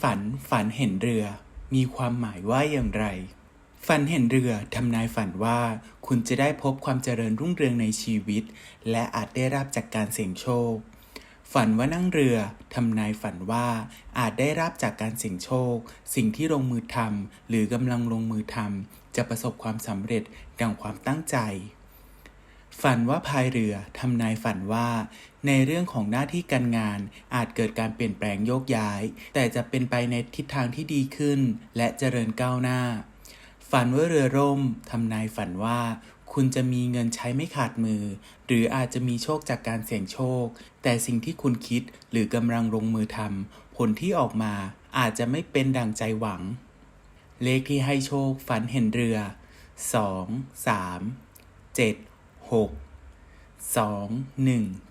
ฝันเห็นเรือ มีความหมายว่าอย่างไร ฝันเห็นเรือทำนายฝันว่า คุณจะได้พบความเจริญรุ่งเรืองในชีวิต และอาจได้รับจากการเสี่ยงโชค ฝันว่านั่งเรือทำนายฝันว่า อาจได้รับจากการเสี่ยงโชค สิ่งที่ลงมือทำหรือกำลังลงมือทำจะประสบความสำเร็จดังความตั้งใจ ฝันว่าพายเรือทำนายฝันว่า ในเรื่องของหน้าที่การงานอาจเกิดการเปลี่ยนแปลงโยกย้าย แต่จะเป็นไปในทิศทางที่ดีขึ้น และเจริญก้าวหน้า ฝันว่าเรือร่มทำนายฝันว่า คุณจะมีเงินใช้ไม่ขาดมือ หรืออาจจะมีโชคจากการเสี่ยงโชค แต่สิ่งที่คุณคิดหรือกำลังลงมือทำผลที่ออกมาอาจจะไม่เป็นดังใจหวัง เลขที่ให้โชคฝันเห็นเรือ 2 3 7 6 2 1